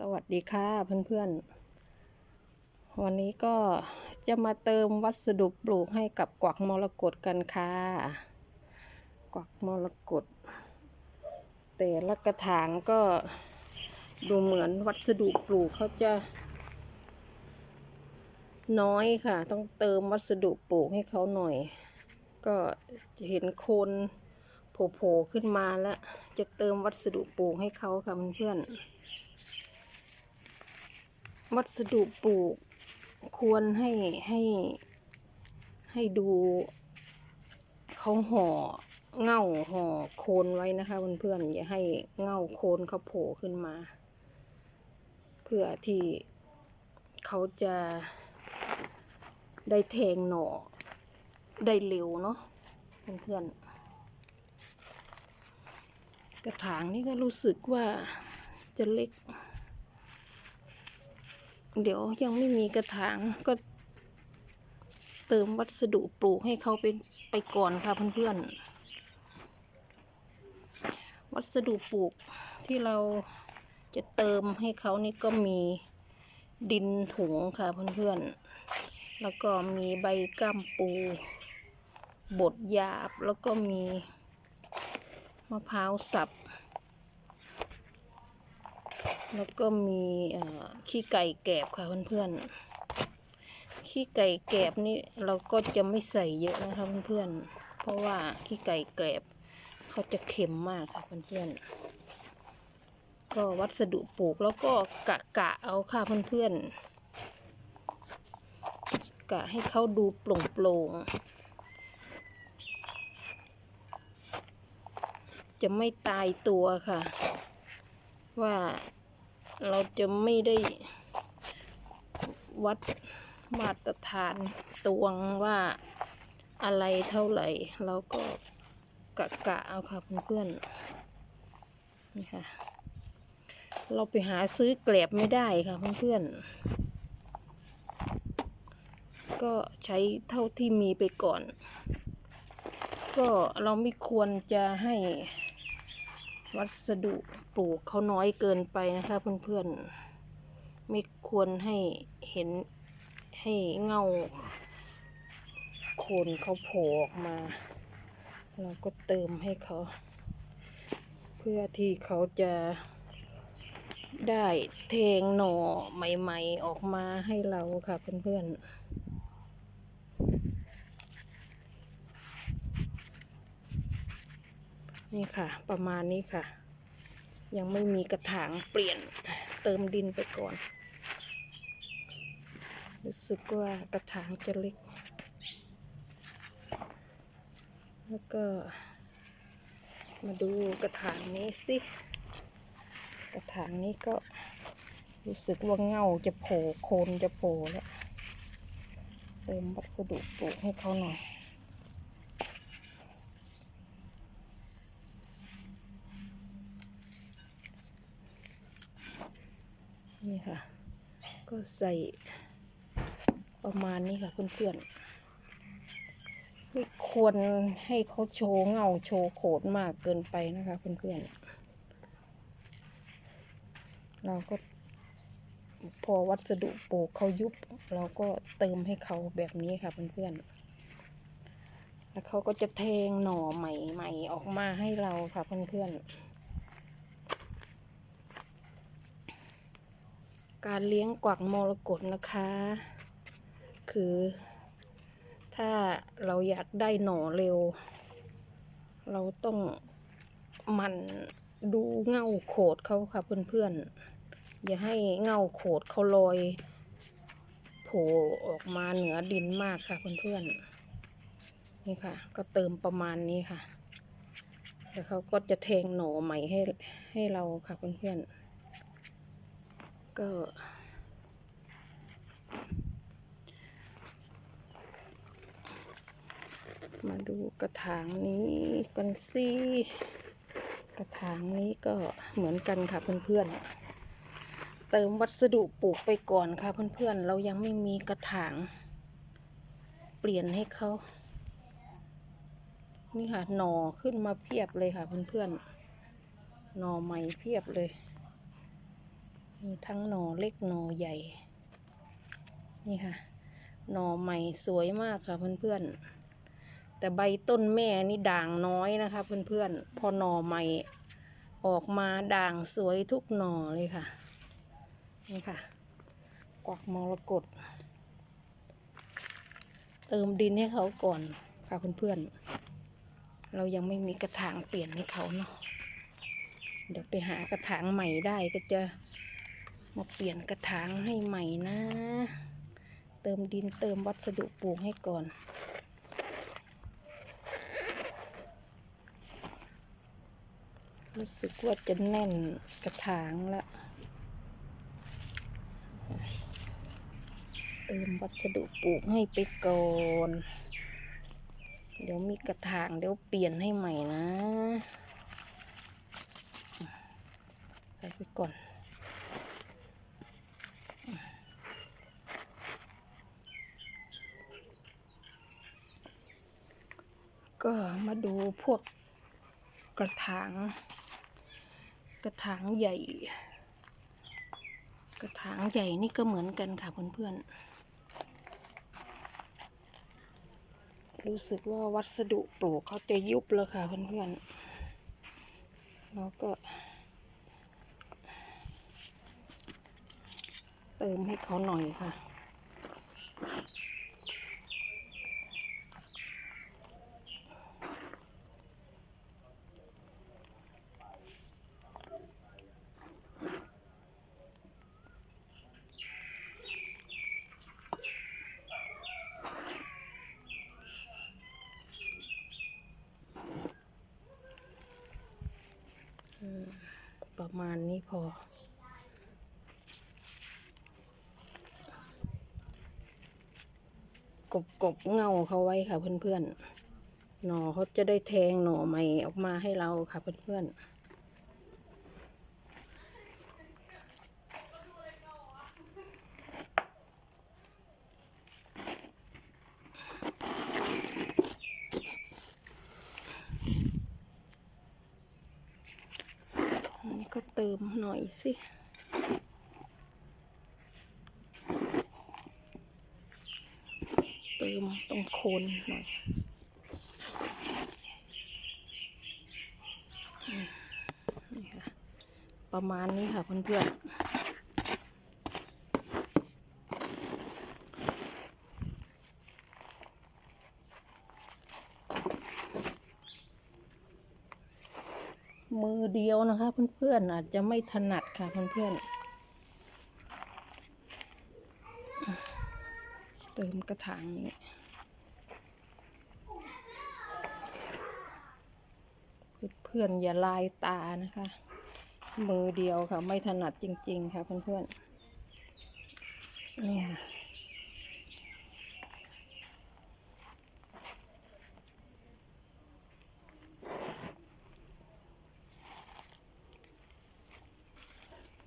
สวัสดีค่ะเพื่อนๆ วันนี้ก็จะมาเติมวัสดุปลูกให้กับกวักมรกตกันค่ะ กวักมรกตแต่ละกระถางก็ดูเหมือนวัสดุปลูกเขาจะ น้อยค่ะ ต้องเติมวัสดุปลูกให้เขาหน่อย ก็จะเห็นโคนโผล่ขึ้นมาแล้ว จะเติมวัสดุปลูกให้เขาค่ะเพื่อนๆ วัสดุปลูกควรให้ให้ให้ดูเขาห่อเง่าห่อโคนไว้นะคะเพื่อนๆอย่าให้เง่าโคนเขาโผล่ขึ้นมา เพื่อที่เขาจะได้แทงหน่อได้เร็วเนาะเพื่อนๆกระถางนี่ก็รู้สึกว่าจะเล็ก เดี๋ยวยังไม่มีกระถางก็ เติมวัสดุปลูกให้เขาไปไปก่อนค่ะเพื่อนๆ วัสดุปลูกที่เราจะเติมให้เขานี่ก็มีดินถุงค่ะเพื่อนๆ แล้วก็มีใบก้ามปู บดหยาบแล้วก็มีมะพร้าวสับ แล้วก็มีขี้ไก่แกบค่ะเพื่อนๆ ขี้ไก่แกบนี่เราก็จะไม่ใส่เยอะนะคะเพื่อนๆ เพราะว่าขี้ไก่แกบเขาจะเค็มมากค่ะเพื่อนๆ ก็วัสดุปลูกแล้วก็กะกะเอาค่ะเพื่อนๆ กะให้เขาดูโปร่งๆจะไม่ตายตัวค่ะ ว่า เราจะไม่ได้วัดมาตรฐานตวงว่าอะไรเท่าไหร่ เราก็กะกะเอาค่ะเพื่อนๆนี่ค่ะ เราไปหาซื้อแกลบไม่ได้ค่ะเพื่อนๆก็ใช้เท่าที่มีไปก่อน ก็เราไม่ควรจะให้วัสดุ ปลูกเขาน้อยเกินไปนะคะเพื่อนๆ ไม่ควรให้เห็นให้เงาโคนเขาโผล่ออกมา เราก็เติมให้เขา เพื่อที่เขาจะได้เทงหน่อใหม่ๆออกมาให้เราค่ะเพื่อนๆนี่ค่ะ ประมาณนี้ค่ะ ยังไม่มีกระถางเปลี่ยนเติมดินไปก่อน รู้สึกว่ากระถางจะเล็ก แล้วก็ มาดูกระถางนี้สิ กระถางนี้ก็รู้สึกว่าเงาจะโผล่โคนจะโผล่แล้ว เติมวัสดุปลูกให้เขาหน่อย นี่ค่ะ ก็ใส่ประมาณนี้ค่ะเพื่อนๆไม่ควรให้เขาโชว์เงาโชว์โขดมากเกินไปนะคะเพื่อนๆเราก็พอวัสดุปลูกเขายุบ เราก็เติมให้เขาแบบนี้ค่ะเพื่อนๆ แล้วเขาก็จะแทงหน่อใหม่ๆออกมาให้เราค่ะเพื่อนๆ การเลี้ยงกวักมรกตนะคะ คือ ถ้าเราอยากได้หน่อเร็ว เราต้องมันดูเง่าโขดเขาค่ะเพื่อนๆ อย่าให้เง่าโขดเขาลอยโผล่ออกมาเหนือดินมากค่ะเพื่อนๆ นี่ค่ะ ก็เติมประมาณนี้ค่ะ แล้วเขาก็จะแทงหน่อใหม่ให้ให้เราค่ะเพื่อนๆ ก็ มาดูกระถางนี้กันสิกระถางนี้ก็เหมือนกันค่ะเพื่อนๆ เติมวัสดุปลูกไปก่อนค่ะเพื่อนๆ เรายังไม่มีกระถาง เปลี่ยนให้เขา นี่ค่ะหน่อขึ้นมาเพียบเลยค่ะเพื่อนๆ หน่อใหม่เพียบเลย มีทั้งหน่อเล็กหน่อใหญ่ นี่ค่ะ หน่อใหม่สวยมากค่ะเพื่อนๆ แต่ใบต้นแม่นี่ด่างน้อยนะคะเพื่อนๆ พอหน่อใหม่ออกมาด่างสวยทุกหน่อเลยค่ะ นี่ค่ะ กวักมรกตเติมดินให้เขาก่อนค่ะเพื่อนๆ เรายังไม่มีกระถางเปลี่ยนให้เขาเนาะ เดี๋ยวไปหากระถางใหม่ได้ก็จะ มาเปลี่ยนกระถางให้ใหม่นะ เติมดินเติมวัสดุปลูกให้ก่อน รู้สึกว่าจะแน่นกระถางละเติมวัสดุปลูกให้ไปก่อน เดี๋ยวมีกระถางเดี๋ยวเปลี่ยนให้ใหม่นะใส่ไปก่อน ก็มาดูพวกกระถาง กระถางใหญ่ กระถางใหญ่นี่ก็เหมือนกันค่ะเพื่อนๆ รู้สึกว่าวัสดุปลูกเขาจะยุบแล้วค่ะเพื่อนๆ แล้วก็ เติมให้เขาหน่อยค่ะ ประมาณนี้พอ กบกบเงาเขาไว้ค่ะเพื่อนๆหน่อเขาจะได้แทงหน่อใหม่ออกมาให้เราค่ะเพื่อนๆอันนี้ก็เติมหน่อยสิ เติมตรงโคนหน่อยนี่ค่ะประมาณนี้ค่ะเพื่อนๆ มือเดียวนะคะ เพื่อนๆอาจจะไม่ถนัดค่ะเพื่อนๆเติมกระถางนี้เพื่อนๆอย่าลายตานะคะ มือเดียวค่ะ ไม่ถนัดจริง ๆ ค่ะเพื่อนๆเนี่ย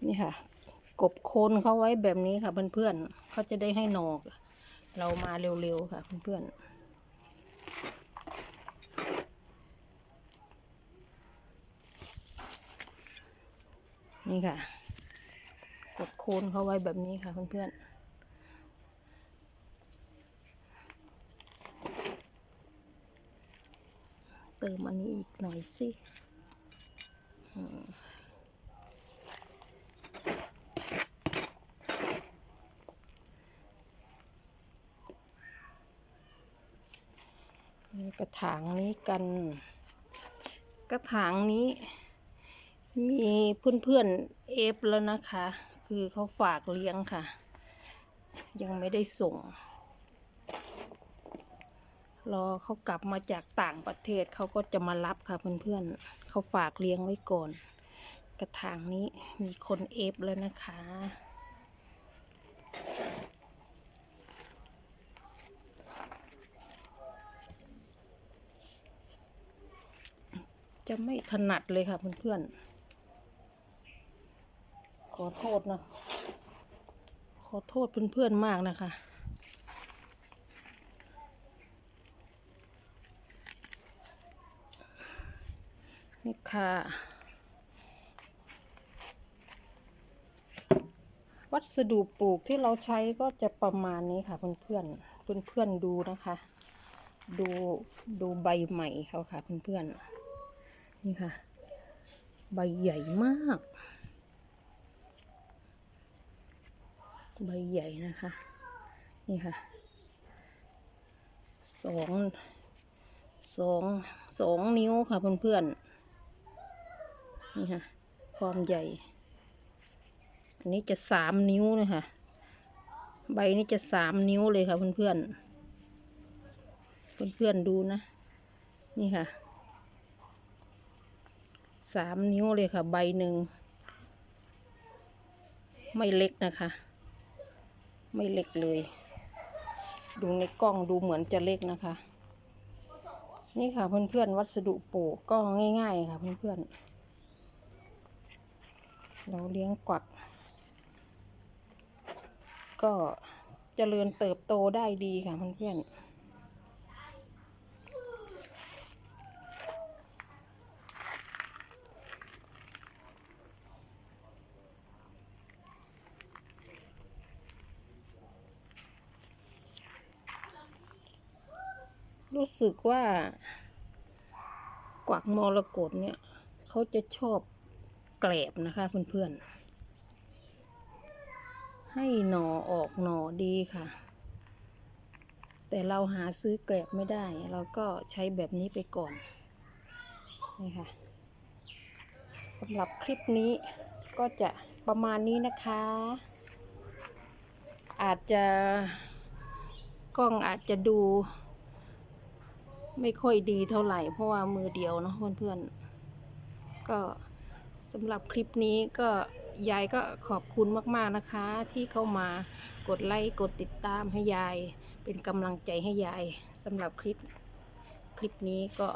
นี่ค่ะ กบโคนเขาไว้แบบนี้ค่ะเพื่อนๆเขาจะได้ให้หนอกเรามาเร็วๆค่ะเพื่อนๆนี่ค่ะ กดโคนเขาไว้แบบนี้ค่ะเพื่อนๆ เติมอันนี้อีกหน่อยสิอืมนี่ กระถางนี้กัน กระถางนี้ มีเพื่อนๆเอฟแล้วนะคะ คือเขาฝากเลี้ยงค่ะ ยังไม่ได้ส่ง รอเขากลับมาจากต่างประเทศเขาก็จะมารับค่ะเพื่อนๆเขาฝากเลี้ยงไว้ก่อน กระถางนี้มีคนเอฟแล้วนะคะ จะไม่ถนัดเลยค่ะเพื่อนๆ ขอโทษนะ ขอโทษเพื่อนๆมากนะคะ นี่ค่ะวัสดุปลูกที่เราใช้ก็จะประมาณนี้ค่ะเพื่อนๆ เพื่อนๆดูนะคะ ดูดูใบใหม่เขาค่ะเพื่อนๆ นี่ค่ะ ใบใหญ่มาก ใบใหญ่นะคะ นี่ค่ะสองสองสองนิ้วค่ะเพื่อนๆนี่ค่ะ ความใหญ่ อันนี้จะสามนิ้วเลยค่ะ ใบนี้จะสามนิ้วเลยค่ะเพื่อนๆเพื่อนๆดูนะ นี่ค่ะ สามนิ้วเลยค่ะ ใบหนึ่ง ไม่เล็กนะคะ ไม่เล็กเลย ดูในกล้องดูเหมือนจะเล็กนะคะ นี่ค่ะเพื่อนๆวัสดุปลูกก็ง่าย ๆ ค่ะ เพื่อนๆเราเลี้ยงกวัก ก็เจริญเติบโตได้ดีค่ะเพื่อนๆ รู้สึกว่ากวักมรกตเนี่ย เขาจะชอบแกลบนะคะเพื่อนๆ ให้หน่อออกหน่อดีค่ะ แต่เราหาซื้อแกลบไม่ได้ เราก็ใช้แบบนี้ไปก่อน นี่ค่ะสำหรับคลิปนี้ก็จะประมาณนี้นะคะ อาจจะกล้องอาจจะดู ไม่ค่อยดีเท่าไหร่ เพราะว่ามือเดียวเนาะเพื่อนๆ ก็สำหรับคลิปนี้ก็ยายก็ขอบคุณมากๆนะคะ ที่เข้ามากดไลค์กดติดตามให้ยาย เป็นกำลังใจให้ยายสำหรับคลิปคลิปนี้ก็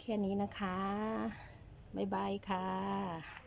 แค่นี้นะคะ บ๊ายบายค่ะ